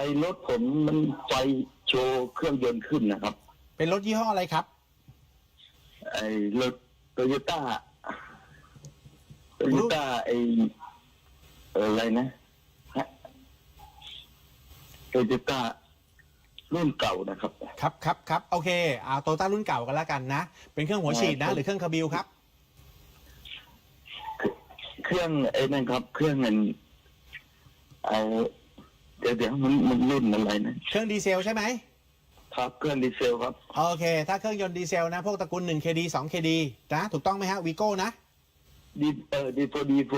อ้รถผมมันไฟโชว์เครื่องยนต์ขึ้นนะครับ เป็นรถยี่ห้ออะไรครับ ไอ้รถโตโยต้าโตโยต้าไอ้เอ่ออะไรนะโตโยต้ารุ่นเก่านะครับ ครับครับครับโอเคเอาโตต้ารุ่นเก่ากันแล้วกันนะ เป็นเครื่องหัวฉีดนะครับหรือเครื่องคาบิลครับ เครื่องไอ้นั่นครับ เครื่องเงินเอา เดี๋ยวเดี๋ยวมันมันรุ่นอะไรนะเครื่องดีเซลใช่ไหมครับเครื่องดีเซลครับ โอเค ถ้าเครื่องยนต์ดีเซลนะ พวกตระกูล 1KD 2KD นะ ถูกต้องไหมฮะวีโก้นะ ดีเออดีโฟดีโฟ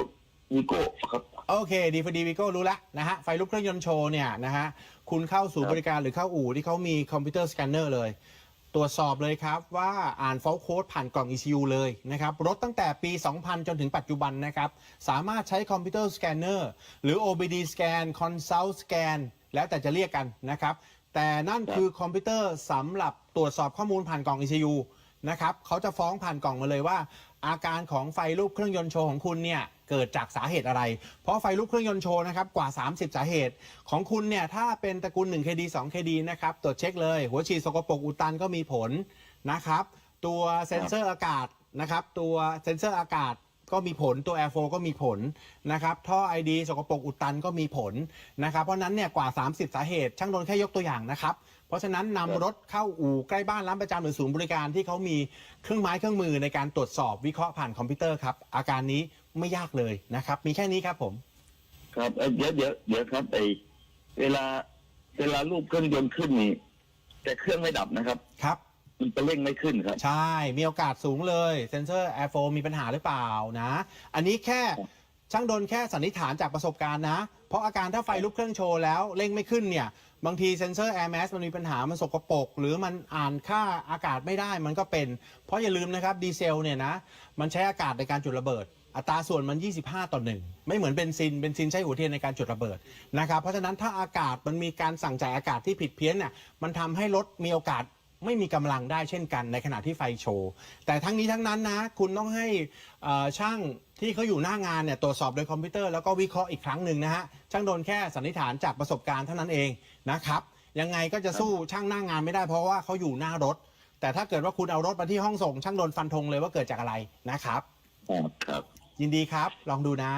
วีโก้ครับ โอเค ดีพอดีวีโก้รู้แล้วนะฮะ ไฟลุกเครื่องยนต์โชว์เนี่ยนะฮะ คุณเข้าสู่ครับบริการหรือเข้าอู่ที่เขามีคอมพิวเตอร์สแกนเนอร์เลย ตรวจสอบเลยครับว่าอ่านฟอลโค้ดผ่านกล่อง ECU เลยนะครับรถตั้งแต่ปี 2000 จนถึงปัจจุบันนะครับ สามารถใช้คอมพิวเตอร์สแกนเนอร์หรือ OBD สแกน consult scan แล้วแต่จะเรียกกันนะครับ แต่นั่นคือคอมพิวเตอร์สำหรับตรวจสอบข้อมูลผ่านกล่อง ECU นะครับเขาจะฟ้องผ่านกล่องมาเลยว่า อาการของไฟลูกเครื่องยนต์โชว์ของคุณเนี่ยเกิดจากสาเหตุอะไร เพราะไฟลุกเครื่องยนต์โชว์นะครับกว่า 30 สาเหตุ ของคุณเนี่ยถ้าเป็นตระกูล 1KD 2KD นะครับตรวจเช็คเลย หัวฉีดสกปรกอุดตันก็มีผลนะครับ ตัวเซ็นเซอร์อากาศนะครับ ตัวเซ็นเซอร์อากาศ ก็มีผลตัว Airflow ก็มีผลนะครับท่อ ID สกปรกอุดตันก็มีผลนะครับเพราะฉะนั้นเนี่ยกว่า 30 สาเหตุ ช่างโดนแค่ยกตัวอย่างนะครับเพราะฉะนั้นนำรถเข้าอู่ใกล้บ้านร้านประจำหรือศูนย์บริการที่เขามีเครื่องไม้เครื่องมือในการตรวจสอบวิเคราะห์ผ่านคอมพิวเตอร์ครับอาการนี้ไม่ยากเลยนะครับ มีแค่นี้ครับผม ครับเอ่อเดี๋ยวเดี๋ยวเดี๋ยวครับไอเวลาเวลารูปเครื่องยนต์ขึ้นนี่แต่เครื่องไม่ดับนะครับครับ มันจะเร่งไม่ขึ้นครับ ใช่ มีโอกาสสูงเลยเซนเซอร์ Airflow มีปัญหาหรือเปล่านะ อันนี้แค่ช่างโดนแค่สันนิษฐานจากประสบการณ์นะ เพราะอาการถ้าไฟลุกเครื่องโชว์แล้วเร่งไม่ขึ้นเนี่ย บางทีเซนเซอร์ Air Mass มันมีปัญหา มันสกปรกหรือมันอ่านค่าอากาศไม่ได้มันก็เป็น เพราะอย่าลืมนะครับดีเซลเนี่ยนะ มันใช้อากาศในการจุดระเบิด อัตราส่วนมัน 25 ต่อหนึ่งไม่เหมือนเบนซินเบนซินใช้หัวเทียนในการจุดระเบิดนะครับเพราะฉะนั้นถ้าอากาศมันมีการสั่งจ่ายอากาศที่ผิดเพี้ยนเนี่ยมันทำให้รถมีโอกาส ไม่มีกำลังได้เช่นกันในขณะที่ไฟโชว์ แต่ทั้งนี้ทั้งนั้นนะ คุณต้องให้เอ่อช่างที่เขาอยู่หน้างานเนี่ยตรวจสอบโดยคอมพิวเตอร์แล้วก็วิเคราะห์อีกครั้งหนึ่งนะฮะช่างโดนแค่สันนิษฐานจากประสบการณ์เท่านั้นเองนะครับยังไงก็จะสู้ช่างหน้างานไม่ได้เพราะว่าเขาอยู่หน้ารถ แต่ถ้าเกิดว่าคุณเอารถมาที่ห้องส่ง ช่างโดนฟันธงเลยว่าเกิดจากอะไรนะครับ ครับครับ ยินดีครับ ลองดูนะ